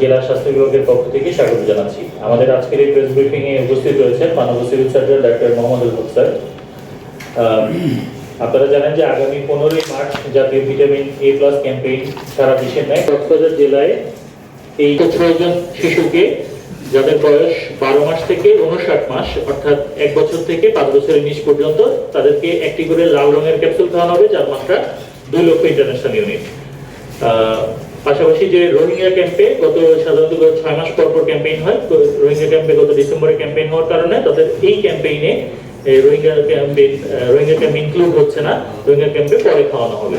জেলা স্বাস্থ্য বিভাগের পক্ষ থেকে স্বাগত জানাচ্ছি। আমাদের আজকের এই প্রেস ব্রিফিং এ উপস্থিত রয়েছেন মানব civil surgeon doctor Mohammad Haque sir. আপনারা জানেন যে আগামী পনেরোই মার্চ জাতীয় ভিটামিন এ প্লাস ক্যাম্পেইন সারা দেশের ন্যায় কক্সবাজার জেলায় এই সতেরো জন শিশুকে, যাদের বয়স বারো মাস থেকে উনষাট মাস, অর্থাৎ এক বছর থেকে পাঁচ বছরের নিচ পর্যন্ত, তাদেরকে একটি করে লাল রঙের ক্যাপসুল খাওয়ানো হবে, যার মাত্রা দুই লক্ষ ইন্টারন্যাশনাল ইউনিট পাশাপাশি যে রোহিঙ্গা ক্যাম্পে গত সাধারণত ছয় মাস পর পর ক্যাম্পেইন হয়, তো রোহিঙ্গা ক্যাম্পে গত ডিসেম্বরে ক্যাম্পেইন হওয়ার কারণে তাদের এই ক্যাম্পেইনে Rohingya campaign Rohingya camp include হচ্ছে না, রোহিঙ্গা ক্যাম্পে পরে খাওয়ানো হবে।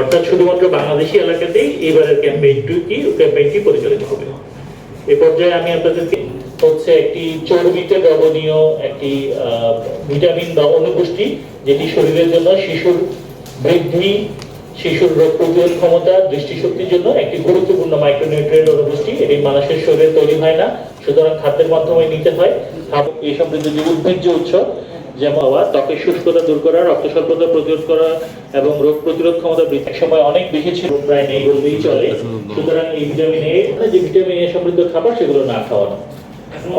অর্থাৎ শুধুমাত্র বাংলাদেশি এলাকাতেই এবারের ক্যাম্পেইনটি কি, ক্যাম্পেইনটি পরিচালিত হবে। এ পর্যায়ে আমি আপনাদেরকে হচ্ছে একটি চর্বিতে দ্রবণীয় একটি ভিটামিন বা অনুপুষ্টি যেটি শরীরের জন্য শিশুর বৃদ্ধি শিশুর রোগ প্রতিরোধ ক্ষমতা, দৃষ্টিশক্তির জন্য একটি গুরুত্বপূর্ণ মাইক্রোনিউট্রিয়েন্ট অনুপুষ্টি। এটি মানুষের শরীরে তৈরি হয় না, সুতরাং খাদ্যের মাধ্যমে নিতে হয়। এই সমৃদ্ধ যে উদ্ভিজ্জ উৎস, যেমন হওয়া, ত্বকের শুষ্কতা দূর করা, রক্ত স্বল্পতা প্রতিরোধ করা এবং রোগ প্রতিরোধ ক্ষমতা বৃদ্ধি। এক সময় অনেক বেশি ছিল, প্রায় নেই বললেই চলে। সুতরাং এই ভিটামিন এ যে ভিটামিন এ সমৃদ্ধ খাবার, সেগুলো না খাওয়ানো।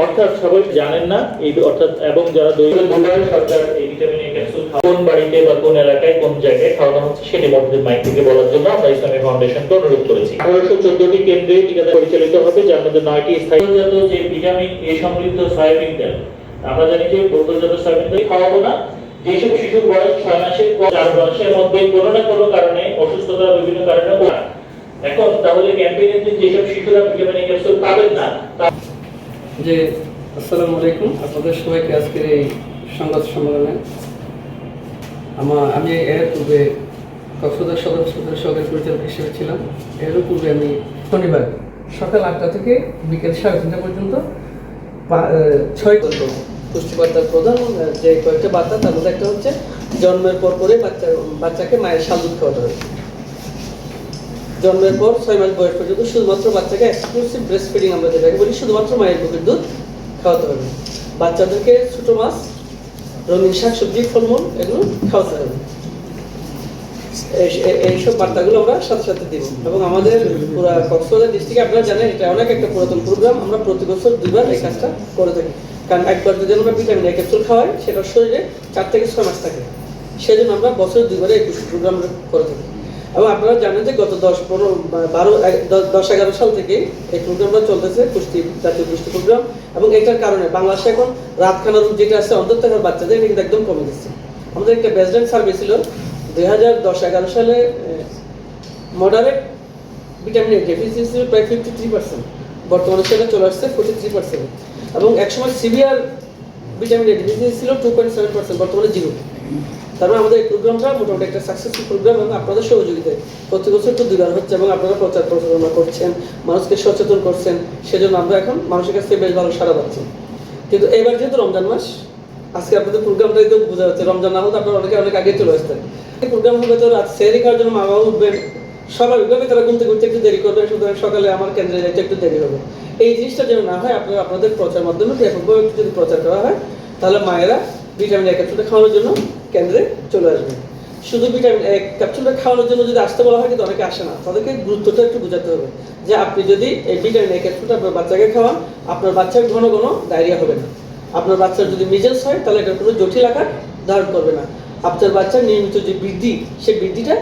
অর্থাৎ সবাই জানেন না, এই অর্থাৎ এবং যারা দৈনিক সরকার এই ভিটামিন এ ক্যাপসুল কোন বাড়িতে বা কোন এলাকায় কোন জায়গায় খাওয়ানো হচ্ছে সেটি মধ্যে মাইক থেকে বলার জন্য আমরা ইসলামী ফাউন্ডেশনকে অনুরোধ করেছি। আঠারোশো চোদ্দটি কেন্দ্রে টিকাদান পরিচালিত হবে, যার মধ্যে নয়টি স্থায়ীজাত যে ভিটামিন এ সমৃদ্ধ সয়াবিন তেল, আমরা জানি যে বোতলজাত সয়াবিন তেল খাওয়াবো না। যেসব শিশুর বয়স ছয় মাসের চার মাসের মধ্যে কোনো না কোনো কারণে অসুস্থতা বিভিন্ন কারণে এখন তাহলে ক্যাম্পেইনের দিন যেসব শিশুরা ভিটামিন এ ক্যাপসুল পাবেন না যে, আসসালামু আলাইকুম। আপনাদের সবাইকে আজকের এই সংবাদ সম্মেলনে আমার আমি এর পূর্বে কক্সবাজার সদর হাসপাতালের সহকারী পরিচালক হিসেবে ছিলাম। এরও পূর্বে আমি শনিবার সকাল আটটা থেকে বিকেল সাড়ে তিনটা পর্যন্ত ছয় পুষ্টি বার্তার প্রধান যে কয়েকটা বার্তা, তার মধ্যে একটা হচ্ছে জন্মের পর পরে বাচ্চা বাচ্চাকে মায়ের শাল দুধ খাওয়াতে হবে জন্মের পর ছয় মাস বয়স পর্যন্ত শুধুমাত্র বাচ্চাকে এক্সক্লুসিভ ব্রেস্ট ফিডিং আমরা যেটাকে বলি শুধুমাত্র মায়ের বুকের দুধ খাওয়াতে হবে। বাচ্চাদেরকে ছোট মাছ, রঙিন শাক সবজি ফলমূল এগুলো খাওয়াতে হবে। এই- এই- এইসব বার্তাগুলো আমরা সাথে সাথে দিব। এবং আমাদের পুরা কক্সবাজার ডিস্ট্রিক্টে আপনারা জানেন, এটা অনেক একটা পুরাতন প্রোগ্রাম আমরা প্রতি বছর দুইবার এই কাজটা করে থাকি। কারণ একবার যদি আমরা ভিটামিন এ ক্যাপসুল খাওয়াই, সেটা শরীরে চার থেকে ছয় মাস থাকে। সেজন্য আমরা বছরে দুইবারে এই প্রোগ্রাম করে থাকি। এবং আপনারা জানেন যে গত দশ পনেরো বারো দশ এগারো সাল থেকে এই প্রোগ্রামটা চলতেছে পুষ্টি জাতীয় পুষ্টি প্রোগ্রাম এবং এটার কারণে বাংলাদেশে এখন রাতখানা রোগ যেটা আছে অন্ততকার বাচ্চাদের এটা কিন্তু একদম কমে গেছে। আমাদের একটা বেসডেন্ট সার্ভে ছিল, দুই হাজার দশ, এগারো সালে মডারেট ভিটামিন ডেফিসিয়েন্সি ছিল প্রায় ফিফটি থ্রি পার্সেন্ট বর্তমানে সেটা চলে আসছে ফোর্টি থ্রি পার্সেন্ট এবং একসময় সিভিয়ার ভিটামিন ডেফিসিয়েন্সি ছিল টু পয়েন্ট সেভেন পার্সেন্ট বর্তমানে জিরো তার মানে আমাদের এই প্রোগ্রামটা মোটামুটি একটা সাকসেসফুল প্রোগ্রাম এবং আপনাদের সহযোগিতায়। প্রতি বছর একটু দুবার হচ্ছে এবং আপনারা প্রচার প্রচারণা করছেন, মানুষকে সচেতন করছেন, সেজন্য আমরা এখন মানুষের কাছ থেকে বেশ ভালো সাড়া পাচ্ছি। কিন্তু এবার যেহেতু রমজান মাস, আজকে আপনাদের প্রোগ্রামটা একদম বোঝা যাচ্ছে, রমজান না হলে আপনারা অনেকে, অনেক আগে চলে আসতেন। এই প্রোগ্রাম হবে তো রাত সেরি খাওয়ার জন্য মা বাবা উঠবেন স্বাভাবিকভাবে তারা ঘুমতে ঘুরতে একটু দেরি করবে, সুতরাং সকালে আমার কেন্দ্রে যাইতে একটু দেরি হবে। এই জিনিসটা যেন না হয়, আপনারা আপনাদের প্রচার মাধ্যমে ব্যাপকভাবে একটু যদি প্রচার করা হয়, তাহলে মায়েরা ভিটামিন এ ক্যাপসুলটা খাওয়ানোর জন্য কেন্দ্রে চলে আসবে। শুধু ভিটামিন ক্যাপসুলটা খাওয়ানোর জন্য যদি আসতে বলা হয় কিন্তু অনেকে আসে না। তাদেরকে গুরুত্বটা একটু বোঝাতে হবে যে আপনি যদি এই ভিটামিন এ ক্যাপসুলটা আপনার বাচ্চাকে খাওয়ান আপনার বাচ্চার ঘন ঘন ডায়রিয়া হবে না। আপনার বাচ্চার যদি মিজেলস হয় তাহলে এটা কোনো জটিল আকার ধারণ করবে না। আপনার বাচ্চার নিয়মিত যে বৃদ্ধি সেই বৃদ্ধিটা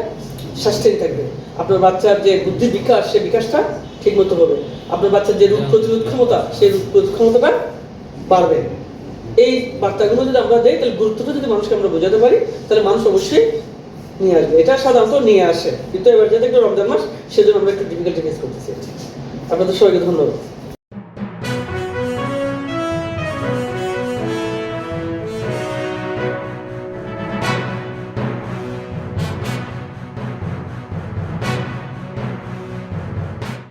সাস্টেন থাকবে। আপনার বাচ্চার যে বুদ্ধি বিকাশ সেই বিকাশটা ঠিকমতো হবে। আপনার বাচ্চার যে রোগ প্রতিরোধ ক্ষমতা সেই রোগ প্রতিরোধ ক্ষমতাটা বাড়বে। এই বার্তাগুলো যদি আমরা দেই, তাহলে গুরুত্বটা যদি মানুষকে আমরা বোঝাতে পারি, তাহলে মানুষ অবশ্যই নিয়ে আসবে। এটা সাধারণত নিয়ে আসে। কিন্তু এবার যেহেতু একটু রমজান মাস, সেজন্য আমরা একটু ডিফিকাল্টি ফেস করতেছি। আপনাদের সবাইকে ধন্যবাদ।